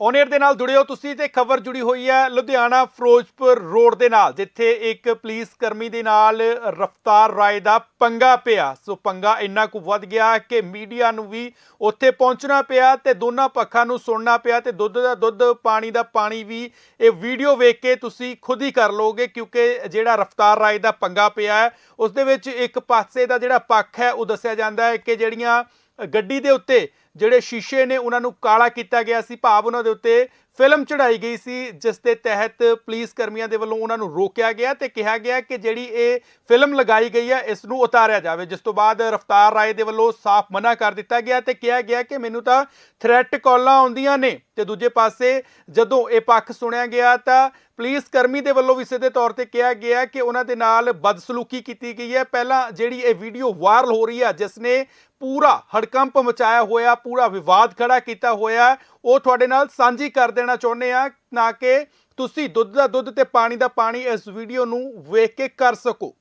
ਔਨੇਰ ਦੇ ਨਾਲ ਜੁੜਿਓ ਤੁਸੀਂ ਤੇ ਖਬਰ ਜੁੜੀ ਹੋਈ ਹੈ ਲੁਧਿਆਣਾ ਫਿਰੋਜ਼ਪੁਰ ਰੋਡ ਦੇ ਨਾਲ, ਜਿੱਥੇ ਇੱਕ ਪੁਲਿਸ ਕਰਮੀ ਦੇ ਨਾਲ ਰਫਤਾਰ ਰਾਏ ਦਾ ਪੰਗਾ ਪਿਆ। ਸੋ ਪੰਗਾ ਇੰਨਾ ਕੁ ਵੱਧ ਗਿਆ ਕਿ ਮੀਡੀਆ ਨੂੰ ਵੀ ਉੱਥੇ ਪਹੁੰਚਣਾ ਪਿਆ ਤੇ ਦੋਨਾਂ ਪੱਖਾਂ ਨੂੰ ਸੁਣਨਾ ਪਿਆ ਤੇ ਦੁੱਧ ਦਾ ਦੁੱਧ, ਪਾਣੀ ਦਾ ਪਾਣੀ ਵੀ ਇਹ ਵੀਡੀਓ ਵੇਖ ਕੇ ਤੁਸੀਂ ਖੁਦ ਹੀ ਕਰ ਲਓਗੇ, ਕਿਉਂਕਿ ਜਿਹੜਾ ਰਫਤਾਰ ਰਾਏ ਦਾ ਪੰਗਾ ਪਿਆ ਹੈ, ਉਸ ਦੇ ਵਿੱਚ ਇੱਕ ਪਾਸੇ ਦਾ ਜਿਹੜਾ ਪੱਖ ਹੈ, ਉਹ ਦੱਸਿਆ ਜਾਂਦਾ ਹੈ ਕਿ ਜਿਹੜੀਆਂ ਗੱਡੀ ਦੇ ਉੱਤੇ ਜਿਹੜੇ ਸ਼ੀਸ਼ੇ ਨੇ, ਉਹਨਾਂ ਨੂੰ ਕਾਲਾ ਕੀਤਾ ਗਿਆ ਸੀ। ਭਾਵ ਉਹਨਾਂ ਦੇ ਉੱਤੇ ਫਿਲਮ ਚੜਾਈ ਗਈ ਸੀ, ਜਿਸ ਦੇ ਤਹਿਤ ਪੁਲਿਸ ਕਰਮੀਆਂ ਦੇ ਵੱਲੋਂ ਉਹਨਾਂ ਨੂੰ ਰੋਕਿਆ ਗਿਆ ਤੇ ਕਿਹਾ ਗਿਆ ਕਿ ਜਿਹੜੀ ਇਹ ਫਿਲਮ ਲਗਾਈ ਗਈ ਹੈ ਇਸ ਨੂੰ ਉਤਾਰਿਆ ਜਾਵੇ। ਜਿਸ ਤੋਂ ਬਾਅਦ ਰਫਤਾਰ ਰਾਏ ਦੇ ਵੱਲੋਂ ਸਾਫ਼ ਮਨਾ ਕਰ ਦਿੱਤਾ ਗਿਆ ਤੇ ਕਿਹਾ ਗਿਆ ਕਿ ਮੈਨੂੰ ਤਾਂ ਥ੍ਰੈਟ ਕਾਲਾਂ ਆਉਂਦੀਆਂ ਨੇ। ਤੇ ਦੂਜੇ ਪਾਸੇ ਜਦੋਂ ਇਹ ਪੱਖ ਸੁਣਿਆ ਗਿਆ ਤਾਂ ਪੁਲਿਸ ਕਰਮੀ ਦੇ ਵੱਲੋਂ ਵੀ ਸਿੱਧੇ ਤੌਰ ਤੇ ਕਿਹਾ ਗਿਆ ਕਿ ਉਹਨਾਂ ਦੇ ਨਾਲ ਬਦਸਲੂਕੀ ਕੀਤੀ ਗਈ ਹੈ। ਪਹਿਲਾਂ ਜਿਹੜੀ ਇਹ ਵੀਡੀਓ ਵਾਇਰਲ ਹੋ ਰਹੀ ਹੈ ਜਿਸ ਨੇ ਪੂਰਾ ਹੜਕੰਪ ਮਚਾਇਆ ਹੋਇਆ, ਪੂਰਾ ਵਿਵਾਦ ਖੜਾ ਕੀਤਾ ਹੋਇਆ ਉਹ ਤੁਹਾਡੇ ਨਾਲ ਸਾਂਝੀ ਕਰ ਦੇਣਾ ਚਾਹੁੰਦੇ ਆ ਨਾ ਕਿ ਤੁਸੀਂ ਦੁੱਧ ਦਾ ਦੁੱਧ ਤੇ ਪਾਣੀ ਦਾ ਪਾਣੀ ਇਸ ਵੀਡੀਓ ਨੂੰ ਵੇਖ ਕੇ ਕਰ ਸਕੋ।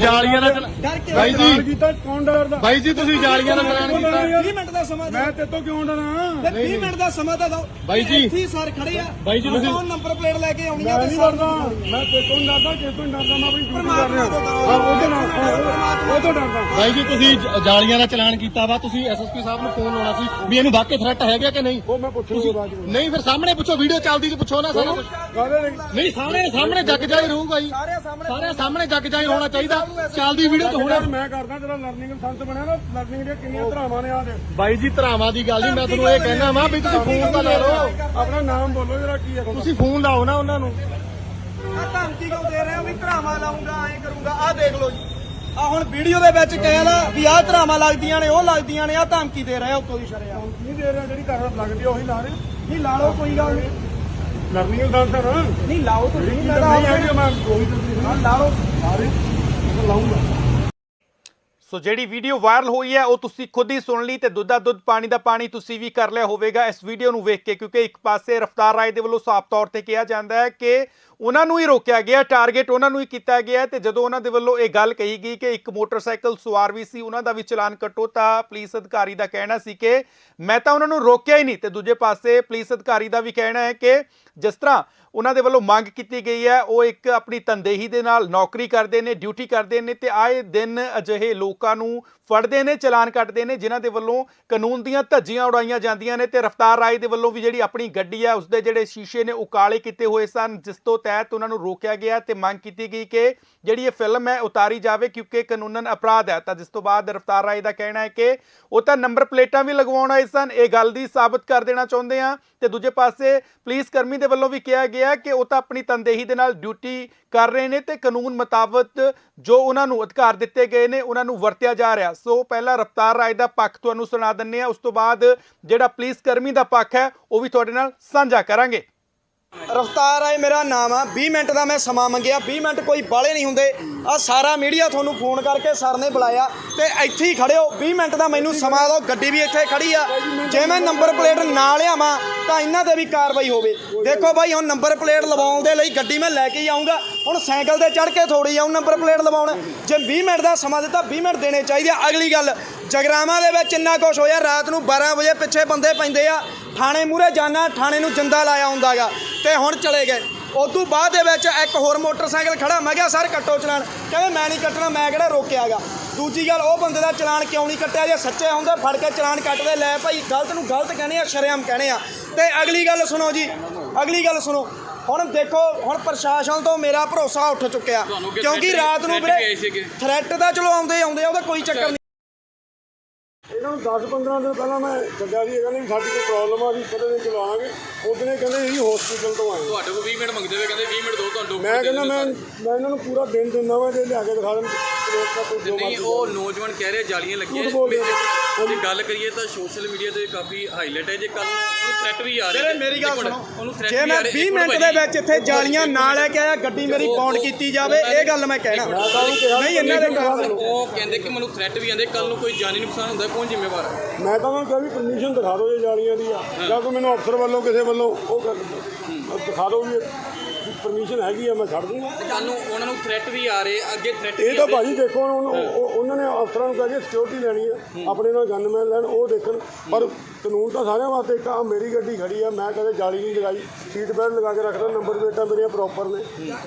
ਜਾਲੀਆਂ ਦਾ ਬਾਈ ਜੀ ਕੌਣ ਡਰਦਾ? ਬਾਈ ਜੀ ਤੁਸੀਂ ਜਾਲੀਆਂ ਦਾ ਚਲਾਨ ਕੀਤਾ। 20 ਮਿੰਟ ਦਾ ਸਮਾਂ ਮੈਂ ਤੇ ਤੋਂ ਕਿਉਂ ਡਰਾਂ? ਤੇ 20 ਮਿੰਟ ਦਾ ਸਮਾਂ ਤਾਂ ਦਿਓ। ਬਾਈ ਜੀ। ਇੱਥੇ ਸਰ ਖੜੇ ਆ। ਬਾਈ ਜੀ, ਤੁਸੀਂ- ਕੌਣ ਨੰਬਰ ਪਲੇਟ ਲੈ ਕੇ ਆਉਣੀ ਆ ਮੈਂ ਤੇ ਸਰ ਮੈਂ ਤੇ ਤੋਂ ਡਰਦਾ ਕਿ ਤੋਂ ਡਰਦਾ? ਮੈਂ ਆਪਣੀ ਡਿਊਟੀ ਕਰ ਰਿਹਾ। ਹਾਂ ਤੋਂ ਡਰਦਾ ਬਾਈ ਜੀ ਤੁਸੀਂ ਜ- ਜਾਲੀਆਂ ਦਾ ਚਲਾਨ ਕੀਤਾ ਵਾ ਤੁਸੀਂ ਐਸਐਸਪੀ ਸਾਹਿਬ ਨੂੰ ਫੋਨ ਲਾਉਣਾ ਸੀ। ਵੀ ਇਹਨੂੰ ਵਾਕਈ ਥ੍ਰੈਟ ਹੈਗਾ ਕਿ ਨਹੀਂ? ਉਹ ਮੈਂ ਪੁੱਛੂਗਾ ਬਾਅਦ ਨਹੀਂ ਫਿਰ ਸਾਹਮਣੇ ਪੁੱਛੋ ਵੀਡੀਓ ਚੱਲਦੀ ਤੇ ਪੁੱਛੋ ਨਾ ਸਾਰਾ ਕੁਝ ਕਾਹਦੇ ਲਈ ਨਹੀਂ ਸਾਹਮਣੇ ਸਾਹਮਣੇ ਜੱਗ ਜਾਈ ਰਹੂਗਾ ਜੀ ਸਾਰਿਆਂ ਸਾਹਮਣੇ ਸਾਰਿਆਂ ਸਾਹਮਣੇ ਜੱਗ ਜਾਈ ਹੋਣਾ ਚਾਹੀਦਾ। ਚੱਲਦੀ ਵੀਡੀਓ ਤੇ ਹੋਣਾ ਮੈਂ ਕਰਦਾ ਜਿਹੜਾ ਲਰਨਿੰਗ ਸੰਤ ਬਣਿਆ ਨਾ ਲਰਨਿੰਗ ਦੀਆਂ ਕਿੰਨੀਆਂ ਧਰਾਵਾਂ ਨੇ ਆ ਦੇ ਬਾਈ ਜੀ ਧਰਾਵਾਂ ਦੀ ਗੱਲ ਨਹੀਂ ਮੈਂ ਤੁਹਾਨੂੰ ਇਹ ਕਹਿਣਾ ਵਾ ਵੀ ਤੁਸੀਂ ਫੋਨ ਤਾਂ ਲਾ ਲਓ। ਆਪਣਾ ਨਾਮ ਬੋਲੋ ਜਰਾ ਕੀ ਹੈ। ਤੁਸੀਂ ਫੋਨ ਲਾਓ ਨਾ ਉਹਨਾਂ ਨੂੰ। ਆ ਧਮਕੀ ਕਿਉਂ ਦੇ ਰਹੇ ਹੋ ਵੀ ਧਰਾਵਾਂ ਲਾਉਂਗਾ ਐਂ ਕਰੂੰਗਾ। ਆ ਦੇਖ ਲਓ ਜੀ। ਆ ਹੁਣ ਵੀਡੀਓ ਦੇ ਵਿੱਚ ਕਹਿੰਦਾ ਵੀ ਆਹ ਧਰਾਵਾਂ ਲੱਗਦੀਆਂ ਨੇ ਉਹ ਲੱਗਦੀਆਂ ਨੇ ਆ ਧਮਕੀ ਦੇ ਰਹੇ ਉੱਤੋਂ ਦੀ ਸ਼ਰਿਆ ਨਹੀਂ ਦੇ ਰਿਹਾ ਜਿਹੜੀ ਘਰ ਲੱਗਦੀ ਆ ਉਹੀ ਲਾ ਰਹੇ। ਨਹੀਂ ਲਾ ਲਓ ਕੋਈ ਗੱਲ ਨਹੀਂ। ਲਰਨਿੰਗ ਸੰਤ ਨਾ ਨਹੀਂ ਲਾਓ ਤੁਸੀਂ ਮੈਂ ਤਾਂ ਨਹੀਂ ਮੈਂ ਉਹੀ ਦੱਸਦੀ ਹਾਂ, ਲਾ ਲਓ। ਸਾਰੇ ਮੈਂ ਲਾਉਂਗਾ ਸੋ ਜਿਹੜੀ ਵੀਡੀਓ ਵਾਇਰਲ ਹੋਈ ਹੈ ਉਹ ਤੁਸੀਂ ਖੁਦ ਹੀ ਸੁਣ ਲਈ ਤੇ ਦੁੱਧ ਦਾ ਦੁੱਧ ਪਾਣੀ ਦਾ ਪਾਣੀ ਤੁਸੀਂ ਵੀ ਕਰ ਲਿਆ ਹੋਵੇਗਾ ਇਸ ਵੀਡੀਓ ਨੂੰ ਵੇਖ ਕੇ ਕਿਉਂਕਿ ਇੱਕ ਪਾਸੇ ਰਫਤਾਰ ਰਾਏ ਦੇ ਵੱਲੋਂ ਸਾਫ਼ ਤੌਰ ਤੇ ਕਿਹਾ ਜਾਂਦਾ ਹੈ ਕਿ ਉਹਨਾਂ ਨੂੰ ਹੀ ਰੋਕਿਆ ਗਿਆ ਟਾਰਗੇਟ ਉਹਨਾਂ ਨੂੰ ਹੀ ਕੀਤਾ ਗਿਆ ਹੈ ਤੇ ਜਦੋਂ ਉਹਨਾਂ ਦੇ ਵੱਲੋਂ ਇਹ ਗੱਲ ਕਹੀ ਗਈ ਕਿ ਇੱਕ ਮੋਟਰਸਾਈਕਲ ਸਵਾਰ ਵੀ ਸੀ, ਉਹਨਾਂ ਦਾ ਵੀ ਚਲਾਨ ਕੱਟੋ, ਤਾਂ ਪੁਲਿਸ ਅਧਿਕਾਰੀ ਦਾ ਕਹਿਣਾ ਸੀ ਕਿ ਮੈਂ ਤਾਂ ਉਹਨਾਂ ਨੂੰ ਰੋਕਿਆ ਹੀ ਨਹੀਂ ਤੇ ਦੂਜੇ ਪਾਸੇ ਪੁਲਿਸ ਅਧਿਕਾਰੀ ਦਾ ਵੀ ਕਹਿਣਾ ਹੈ ਕਿ ਜਿਸ ਤਰ੍ਹਾਂ ਉਹਨਾਂ ਦੇ ਵੱਲੋਂ ਮੰਗ ਕੀਤੀ ਗਈ ਹੈ, ਉਹ ਇੱਕ ਆਪਣੀ ਤਨਦੇਹੀ ਦੇ ਨਾਲ ਨੌਕਰੀ ਕਰਦੇ ਨੇ ਡਿਊਟੀ ਕਰਦੇ ਨੇ ਤੇ ਆਏ ਦਿਨ ਅਜਿਹੇ ਲੋਕਾਂ ਨੂੰ ਫੜਦੇ ਨੇ, ਚਲਾਨ ਕੱਟਦੇ ਨੇ, ਜਿਨ੍ਹਾਂ ਦੇ ਵੱਲੋਂ ਕਾਨੂੰਨ ਦੀਆਂ ਧੱਜੀਆਂ ਉਡਾਈਆਂ ਜਾਂਦੀਆਂ ਨੇ ਤੇ ਰਫਤਾਰ ਰਾਏ ਦੇ ਵੱਲੋਂ ਵੀ ਜਿਹੜੀ ਆਪਣੀ ਗੱਡੀ ਹੈ, ਉਸਦੇ ਜਿਹੜੇ ਸ਼ੀਸ਼ੇ ਨੇ ਉਹ ਕਾਲੇ ਕੀਤੇ ਹੋਏ ਸਨ, ਜਿਸ ਤੋਂ ਤਹਿਤ ਉਹਨਾਂ ਨੂੰ ਰੋਕਿਆ ਗਿਆ ਤੇ ਮੰਗ ਕੀਤੀ ਗਈ ਕਿ ਜਿਹੜੀ ਇਹ ਫਿਲਮ ਹੈ ਉਤਾਰੀ ਜਾਵੇ ਕਿਉਂਕਿ ਕਾਨੂੰਨਨ ਅਪਰਾਧ ਹੈ। ਤਾਂ ਜਿਸ ਤੋਂ ਬਾਅਦ ਰਫਤਾਰ ਰਾਏ ਦਾ ਕਹਿਣਾ ਹੈ ਕਿ ਉਹ ਤਾਂ ਨੰਬਰ ਪਲੇਟਾਂ ਵੀ ਲਗਵਾਉਣ ਆਏ ਸਨ, ਇਹ ਗੱਲ ਦੀ ਸਾਬਤ ਕਰ ਦੇਣਾ ਚਾਹੁੰਦੇ ਆ ਤੇ ਦੂਜੇ ਪਾਸੇ ਪੁਲਿਸ ਕਰਮੀ ਦੇ ਵੱਲੋਂ ਵੀ ਕਿਹਾ ਗਿਆ ਕਿ ਉਹ ਤਾਂ ਆਪਣੀ ਤਨਦੇਹੀ ਦੇ ਨਾਲ ਡਿਊਟੀ ਕਰ ਰਹੇ ਨੇ ਤੇ ਕਾਨੂੰਨ ਮੁਤਾਬਕ ਜੋ ਉਹਨਾਂ ਨੂੰ ਅਧਿਕਾਰ ਦਿੱਤੇ ਗਏ ਨੇ, ਉਹਨਾਂ ਨੂੰ ਵਰਤਿਆ ਜਾ ਰਿਹਾ। ਸੋ ਪਹਿਲਾਂ ਰਫਤਾਰ ਰਾਏ ਦਾ ਪੱਖ ਤੁਹਾਨੂੰ ਸੁਣਾ ਦਿੰਨੇ ਆ ਉਸ ਤੋਂ ਬਾਅਦ ਜਿਹੜਾ ਪੁਲਿਸ ਕਰਮੀ ਦਾ ਪੱਖ ਹੈ, ਉਹ ਵੀ ਤੁਹਾਡੇ ਨਾਲ ਸਾਂਝਾ ਕਰਾਂਗੇ। ਰਫਤਾਰ ਆਏ, ਮੇਰਾ ਨਾਮ ਆ। 20 ਮਿੰਟ ਦਾ ਮੈਂ ਸਮਾਂ ਮੰਗਿਆ। 20 ਮਿੰਟ ਕੋਈ ਬਾਲੇ ਨਹੀਂ ਹੁੰਦੇ। ਆ ਸਾਰਾ ਮੀਡੀਆ ਤੁਹਾਨੂੰ ਫੋਨ ਕਰਕੇ ਸਰ ਨੇ ਬੁਲਾਇਆ। ਤੇ ਇੱਥੇ ਹੀ ਖੜੇ ਹੋ 20 ਮਿੰਟ ਦਾ ਮੈਨੂੰ ਸਮਾਂ ਦਿਓ। ਗੱਡੀ ਵੀ ਇੱਥੇ ਖੜੀ ਆ। ਜੇ ਮੈਂ ਨੰਬਰ ਪਲੇਟ ਨਾ ਲਿਆਵਾਂ, ਤਾਂ ਇਹਨਾਂ ਤੇ ਵੀ ਕਾਰਵਾਈ ਹੋਵੇ। ਦੇਖੋ ਬਾਈ, ਹੁਣ ਨੰਬਰ ਪਲੇਟ ਲਵਾਉਣ ਦੇ ਲਈ ਗੱਡੀ ਮੈਂ ਲੈ ਕੇ ਹੀ ਆਉਂਗਾ ਹੁਣ ਸਾਈਕਲ ਤੇ ਚੜ ਕੇ ਥੋੜੀ ਆਉਂ ਨੰਬਰ ਪਲੇਟ ਲਵਾਉਣ। ਜੇ 20 ਮਿੰਟ ਦਾ ਸਮਾਂ ਦਿੱਤਾ 20 ਮਿੰਟ ਦੇਣੇ ਚਾਹੀਦੇ ਆ। ਅਗਲੀ ਗੱਲ, ਜਗਰਾਵਾਂ ਦੇ ਵਿੱਚ ਇੰਨਾ ਕੁਛ ਹੋਇਆ। ਰਾਤ ਨੂੰ 12 ਵਜੇ ਪਿੱਛੇ ਬੰਦੇ ਪੈਂਦੇ ਆ। ਥਾਣੇ ਮੂਰੇ ਜਾਣਾ ਥਾਣੇ ਨੂੰ ਜਿੰਦਾ ਲਾਇਆ ਹੁੰਦਾਗਾ ਤੇ ਹੁਣ ਚਲੇ ਗਏ। ਉਦੋਂ ਬਾਅਦ ਦੇ ਵਿੱਚ ਇੱਕ ਹੋਰ ਮੋਟਰਸਾਈਕਲ ਖੜਾ ਮੈਂ ਕਿਹਾ ਸਰ ਕੱਟੋ ਚਲਾਨ। ਕਹਿੰਦੇ ਮੈਂ ਨਹੀਂ ਕੱਟਣਾ ਮੈਂ ਕਿਹੜਾ ਰੋਕਿਆਗਾ? ਦੂਜੀ ਗੱਲ ਉਹ ਬੰਦੇ ਦਾ ਚਲਾਨ ਕਿਉਂ ਨਹੀਂ ਕੱਟਿਆ? ਜੇ ਸੱਚੇ ਹੁੰਦੇ ਫੜ ਕੇ ਚਲਾਨ ਕੱਟਦੇ ਲੈ ਭਾਈ ਗਲਤ ਨੂੰ ਗਲਤ ਕਹਿੰਦੇ ਆ ਸ਼ਰੇਆਮ ਕਹਿੰਦੇ ਆ। ਤੇ ਅਗਲੀ ਗੱਲ ਸੁਣੋ ਜੀ ਅਗਲੀ ਗੱਲ ਸੁਣੋ। ਹੁਣ ਦੇਖੋ ਹੁਣ ਪ੍ਰਸ਼ਾਸਨ ਤੋਂ ਮੇਰਾ ਭਰੋਸਾ ਉੱਠ ਚੁੱਕਿਆ। ਕਿਉਂਕਿ ਰਾਤ ਨੂੰ ਵੀਰੇ ਥ੍ਰੈਟ ਦਾ ਚਲੋ ਆਉਂਦੇ ਆਉਂਦੇ ਆ ਉਹਦਾ ਕੋਈ ਚੱਕਰ ਨਹੀਂ। ਇਹਨਾਂ ਨੂੰ 10 15 ਦਿਨ ਪਹਿਲਾਂ ਮੈਂ ਸੱਦਿਆ ਸੀ ਇਹ ਕਹਿੰਦੇ ਵੀ ਸਾਡੀ ਕੋਈ ਪ੍ਰੋਬਲਮ ਆ ਅਸੀਂ ਕਦੇ ਨਹੀਂ ਚਲਾਵਾਂਗੇ ਉਹਦੇ ਨੇ ਕਹਿੰਦੇ ਅਸੀਂ ਹਸਪੀਟਲ ਤੋਂ ਆਏ। ਤੁਹਾਡੇ ਕੋਲ 20 ਮਿੰਟ ਮੰਗਦੇ ਹੋਏ ਕਹਿੰਦੇ 20 ਮਿੰਟ ਦੋ ਤੁਹਾਨੂੰ ਮੈਂ ਕਹਿੰਦਾ ਮੈਂ ਮੈਂ ਇਹਨਾਂ ਨੂੰ ਪੂਰਾ ਦਿਨ ਦਿੰਦਾ ਵਾਂ ਜੇ ਲਿਆ ਕੇ ਦਿਖਾ ਦੇਣ। ਨਹੀਂ ਉਹ ਨੌਜਵਾਨ ਕਹਿ ਰਹੇ ਜਾਲੀਆਂ ਲੱਗੀਆਂ। ਜੇ ਗੱਲ ਕਰੀਏ ਤਾਂ ਸੋਸ਼ਲ ਮੀਡੀਆ ਤੇ ਕਾਫੀ ਹਾਈਲਾਈਟ ਹੈ। ਜੇ ਕੱਲ ਨੂੰ ਉਹਨੂੰ ਥ੍ਰੈਟ ਵੀ ਆ ਰਿਹਾ ਮੇਰੀ ਗੱਲ ਸੁਣੋ। ਉਹਨੂੰ ਥ੍ਰੈਟ ਜੇ ਵੀ ਮੈਂ ਆ ਰਿਹਾ 20 ਮਿੰਟ ਦੇ ਵਿੱਚ ਇੱਥੇ ਜਾਲੀਆਂ ਨਾ ਲੈ ਕੇ ਆਇਆ ਗੱਡੀ ਮੇਰੀ ਪੌਂਡ ਕੀਤੀ ਜਾਵੇ ਇਹ ਗੱਲ ਮੈਂ ਕਹਿਣਾ। ਨਹੀਂ ਇਹਨਾਂ ਦੇ ਕਾਰਨ ਉਹ ਕਹਿੰਦੇ ਕਿ ਮੈਨੂੰ ਥ੍ਰੈਟ ਵੀ ਆਂਦੇ ਕੱਲ ਨੂੰ ਕੋਈ ਜਾਨੀ ਨੁਕਸਾਨ ਹੁੰਦਾ ਕੌਣ ਜ਼ਿੰਮੇਵਾਰ ਹੈ? ਮੈਂ ਤਾਂ ਉਹਨਾਂ ਨੂੰ ਕਿਹਾ ਵੀ ਪਰਮਿਸ਼ਨ ਦਿਖਾ ਦਿਓ ਜੇ ਜਾਲੀਆਂ ਦੀ ਆ। ਜਾਂ ਕੋਈ ਮੈਨੂੰ ਅਫਸਰ ਵੱਲੋਂ ਕਿਸੇ ਵੱਲੋਂ ਉਹ ਕਰ ਦਿਖਾ ਦਿਓ ਵੀ ਪਰਮਿਸ਼ਨ ਹੈਗੀ ਆ ਮੈਂ ਛੱਡ ਦੂੰਗਾ। ਤੇ ਕੱਲ ਨੂੰ ਉਹਨਾਂ ਨੂੰ ਥ੍ਰੈਟ ਵੀ ਆ ਰਹੇ ਅੱਗੇ ਥ੍ਰੈਟ ਇਹ ਤਾਂ ਭਾਜੀ ਦੇਖੋ ਹੁਣ ਉਹ- ਉਹ- ਉਹਨਾਂ ਨੇ ਅਫਸਰਾਂ ਨੂੰ ਕਹਿ ਕੇ ਸਿਕਿਉਰਿਟੀ ਲੈਣੀ ਹੈ। ਆਪਣੇ ਨਾਲ ਗਨਮੈਨ ਲੈਣ ਉਹ ਦੇਖਣ। ਪਰ ਕਾਨੂੰਨ ਤਾਂ ਸਾਰਿਆਂ ਵਾਸਤੇ ਇੱਕ ਆ ਮੇਰੀ ਗੱਡੀ ਖੜੀ ਆ ਮੈਂ ਕਦੇ ਜਾਲੀ ਨਹੀਂ ਲਗਾਈ। ਸੀਟ ਬੈਲਟ ਲਗਾ ਕੇ ਰੱਖਦਾ ਨੰਬਰ ਪਲੇਟਾਂ ਮੇਰੀਆਂ ਪ੍ਰੋਪਰ ਨੇ।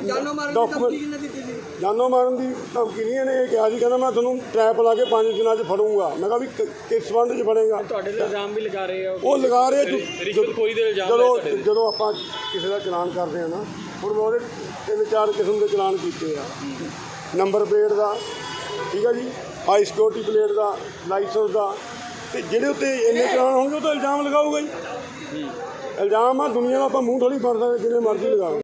ਜਾਨੋ ਮਾਰਨ ਦੀ ਧਮਕੀ ਕਿਹਨੇ ਦਿੱਤੀ ਸੀ? ਜਾਨੋਂ ਮਾਰਨ ਦੀ ਧਮਕੀ ਨਹੀਂ ਇਹਨੇ ਇਹ ਕਿਹਾ ਸੀ ਕਹਿੰਦਾ ਮੈਂ ਤੁਹਾਨੂੰ ਟ੍ਰੈਪ ਲਾ ਕੇ ਪੰਜ ਦਿਨਾਂ 'ਚ ਫੜੂੰਗਾ। ਮੈਂ ਕਿਹਾ ਵੀ ਕਿ- ਕਿਸ ਸੰਬੰਧ 'ਚ ਫੜੇਗਾ? ਤੁਹਾਡੇ ਤੇ ਇਲਜ਼ਾਮ ਵੀ ਲਗਾ ਰਹੇ ਆ ਉਹ ਲਗਾ ਰਹੇ ਜੋ- ਰਿਸ਼ਵਤਖੋਰੀ ਦੇ ਇਲਜ਼ਾਮ ਲਾਏ ਜਦੋਂ ਤੁਹਾਡੇ ਤੇ। ਜਦੋਂ ਆਪਾਂ ਕਿਸੇ ਦਾ ਚਲਾਨ ਕਰਦੇ ਆ ਨਾ ਹੁਣ ਮੈਂ ਉਹਦੇ ਤਿੰਨ ਚਾਰ ਕਿਸਮ ਦੇ ਚਲਾਨ ਕੀਤੇ ਆ। ਨੰਬਰ ਪਲੇਟ ਦਾ ਠੀਕ ਆ ਜੀ? ਹਾਈ ਸਿਕਿਉਰਿਟੀ ਪਲੇਟ ਦਾ ਲਾਇਸੈਂਸ ਦਾ ਤੇ ਜਿਹੜੇ ਉੱਤੇ ਇੰਨੇ ਚਲਾਨ ਹੋਣਗੇ ਉਹ ਤਾਂ ਇਲਜ਼ਾਮ ਲਗਾਊਗਾ ਜੀ। ਇਲਜ਼ਾਮ ਆ, ਦੁਨੀਆ ਦਾ ਆਪਾਂ ਮੂੰਹ ਥੋੜੀ ਫੜ ਸਕਦੇ ਜਿੰਨੇ ਮਰਜ਼ੀ ਲਗਾਓ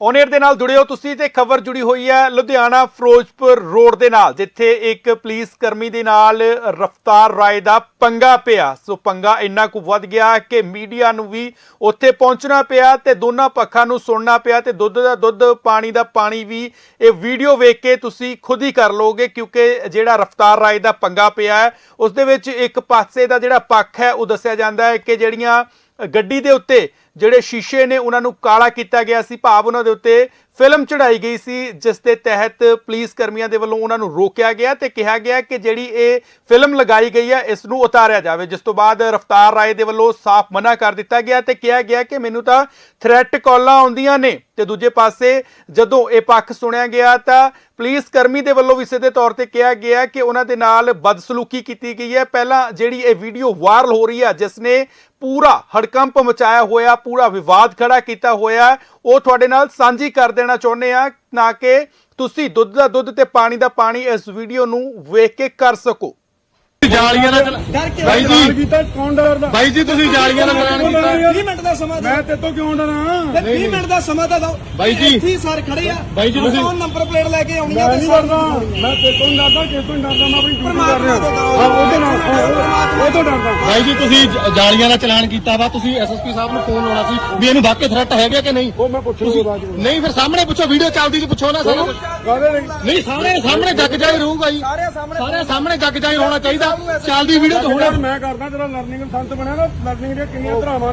ਔਨੇਰ ਦੇ ਨਾਲ ਜੁੜਿਓ ਤੁਸੀਂ ਤੇ ਖਬਰ ਜੁੜੀ ਹੋਈ ਹੈ ਲੁਧਿਆਣਾ ਫਿਰੋਜ਼ਪੁਰ ਰੋਡ ਦੇ ਨਾਲ, ਜਿੱਥੇ ਇੱਕ ਪੁਲਿਸ ਕਰਮੀ ਦੇ ਨਾਲ ਰਫਤਾਰ ਰਾਏ ਦਾ ਪੰਗਾ ਪਿਆ। ਸੋ ਪੰਗਾ ਇੰਨਾ ਕੁ ਵੱਧ ਗਿਆ ਕਿ ਮੀਡੀਆ ਨੂੰ ਵੀ ਉੱਥੇ ਪਹੁੰਚਣਾ ਪਿਆ ਤੇ ਦੋਨਾਂ ਪੱਖਾਂ ਨੂੰ ਸੁਣਨਾ ਪਿਆ ਤੇ ਦੁੱਧ ਦਾ ਦੁੱਧ, ਪਾਣੀ ਦਾ ਪਾਣੀ ਵੀ ਇਹ ਵੀਡੀਓ ਵੇਖ ਕੇ ਤੁਸੀਂ ਖੁਦ ਹੀ ਕਰ ਲਓਗੇ ਕਿਉਂਕਿ ਜਿਹੜਾ ਰਫਤਾਰ ਰਾਏ ਦਾ ਪੰਗਾ ਪਿਆ ਹੈ, ਉਸ ਦੇ ਵਿੱਚ ਇੱਕ ਪਾਸੇ ਦਾ ਜਿਹੜਾ ਪੱਖ ਹੈ, ਉਹ ਦੱਸਿਆ ਜਾਂਦਾ ਹੈ ਕਿ ਜਿਹੜੀਆਂ ਗੱਡੀ ਦੇ ਉੱਤੇ ਜਿਹੜੇ ਸ਼ੀਸ਼ੇ ਨੇ ਉਹਨਾਂ ਨੂੰ ਕਾਲਾ ਕੀਤਾ ਗਿਆ ਸੀ ਭਾਵ ਉਹਨਾਂ ਦੇ ਉੱਤੇ ਫਿਲਮ ਚੜਾਈ ਗਈ ਸੀ, ਜਿਸ ਦੇ ਤਹਿਤ ਪੁਲਿਸ ਕਰਮੀਆਂ ਦੇ ਵੱਲੋਂ ਉਹਨਾਂ ਨੂੰ ਰੋਕਿਆ ਗਿਆ ਤੇ ਕਿਹਾ ਗਿਆ ਕਿ ਜਿਹੜੀ ਇਹ ਫਿਲਮ ਲਗਾਈ ਗਈ ਹੈ, ਇਸ ਨੂੰ ਉਤਾਰਿਆ ਜਾਵੇ। ਜਿਸ ਤੋਂ ਬਾਅਦ ਰਫਤਾਰ ਰਾਏ ਦੇ ਵੱਲੋਂ ਸਾਫ਼ ਮਨਾ ਕਰ ਦਿੱਤਾ ਗਿਆ ਤੇ ਕਿਹਾ ਗਿਆ ਕਿ ਮੈਨੂੰ ਤਾਂ ਥ੍ਰੈਟ ਕਾਲਾਂ ਆਉਂਦੀਆਂ ਨੇ। ਤੇ ਦੂਜੇ ਪਾਸੇ ਜਦੋਂ ਇਹ ਪੱਖ ਸੁਣਿਆ ਗਿਆ ਤਾਂ ਪੁਲਿਸ ਕਰਮੀ ਦੇ ਵੱਲੋਂ ਵੀ ਸਿੱਧੇ ਤੌਰ ਤੇ ਕਿਹਾ ਗਿਆ ਕਿ ਉਹਨਾਂ ਦੇ ਨਾਲ ਬਦਸਲੂਕੀ ਕੀਤੀ ਗਈ ਹੈ। ਪਹਿਲਾਂ ਜਿਹੜੀ ਇਹ ਵੀਡੀਓ ਵਾਇਰਲ ਹੋ ਰਹੀ ਹੈ, ਜਿਸ ਨੇ ਪੂਰਾ ਹੜਕੰਪ ਮਚਾਇਆ ਹੋਇਆ, ਪੂਰਾ ਵਿਵਾਦ ਖੜਾ ਕੀਤਾ ਹੋਇਆ ਉਹ ਤੁਹਾਡੇ ਨਾਲ ਸਾਂਝੀ ਕਰ ਦੇਣਾ ਚਾਹੁੰਦੇ ਆ ਨਾ ਕਿ ਤੁਸੀਂ ਦੁੱਧ ਦਾ ਦੁੱਧ ਤੇ ਪਾਣੀ ਦਾ ਪਾਣੀ ਇਸ ਵੀਡੀਓ ਨੂੰ ਵੇਖ ਕੇ ਕਰ ਸਕੋ। ਜਾਲੀਆਂ ਦਾ ਚਲਾ- ਡਰ ਕੇ ਬਾਈ ਜੀ। ਕੀਤਾ ਕੌਣ ਡਰਦਾ? ਬਾਈ ਜੀ ਤੁਸੀਂ ਜਾਲੀਆਂ ਦਾ ਚਲਾਨ ਕੀਤਾ। 20 ਮਿੰਟ ਦਾ ਸਮਾਂ ਮੈਂ ਤੇਰੇ ਤੋਂ ਕਿਉਂ ਡਰਾਂ? ਤੇ 20 ਮਿੰਟ ਦਾ ਸਮਾਂ ਤਾਂ ਦਿਓ। ਬਾਈ ਜੀ। ਇੱਥੇ ਹੀ ਸਰ ਖੜੇ ਆ। ਬਾਈ ਜੀ, ਤੁਸੀਂ- ਕੌਣ ਨੰਬਰ ਪਲੇਟ ਲੈ ਕੇ ਆਉਣੀ ਆ ਮੈਂ ਤੇ ਨਹੀਂ ਸਰ ਡਰਦਾ। ਮੈਂ ਤੇਰੇ ਤੋਂ ਨਹੀਂ ਡਰਦਾ ਕਿਸੇ ਤੋਂ ਨਹੀਂ ਡਰਦਾ ਮੈਂ ਆਪਣੀ ਡਿਊਟੀ ਕਰ ਰਿਹਾ। ਪਰਮਾਤਮਾ ਤੋਂ ਡਰੋ। ਹਾਂ ਉਹਦੇ ਨਾਲ ਹਾਂ, ਉਹ ਤੋਂ ਡਰਦਾ। ਬਾਈ ਜੀ ਤੁਸੀਂ ਜ- ਜਾਲੀਆਂ ਦਾ ਚਲਾਨ ਕੀਤਾ ਵਾ। ਤੁਸੀਂ ਐਸਐਸਪੀ ਸਾਹਿਬ ਨੂੰ ਫੋਨ ਲਾਉਣਾ ਸੀ ਵੀ ਇਹਨੂੰ ਵਾਕਈ ਥ੍ਰੈਟ ਹੈਗਾ ਕਿ ਨਹੀਂ? ਉਹ ਮੈਂ ਪੁੱਛ ਲੂਗਾ ਬਾਅਦ ਵਿੱਚ ਨਹੀਂ ਫਿਰ ਸਾਹਮਣੇ ਪੁੱਛੋ ਵੀਡੀਓ ਚੱਲਦੀ ਜੀ ਪੁੱਛੋ ਨਾ ਨਹੀਂ ਸਾਰੇ ਸਾਹਮਣੇ ਜੱਗ ਜਾਈ ਰਹੂਗਾ ਜੀ। ਸਾਰੇ ਸਾਹਮਣੇ ਸਾਰੇ ਸਾਹਮਣੇ ਜੱਗ ਜਾਈ ਹੋਣਾ ਚਾਹੀਦਾ। ਚੱਲਦੀ ਵੀਡੀਓ ਤੇ ਹੋਣਾ। ਮੈਂ ਕਰਦਾ ਤੇਰਾ ਲਰਨਿੰਗ ਸੰਤ ਬਣਿਆ ਨਾ ਲਰਨਿੰਗ ਦੀਆਂ ਕਿੰਨੀਆਂ ਧਰਾਵਾਂ ਨੇ।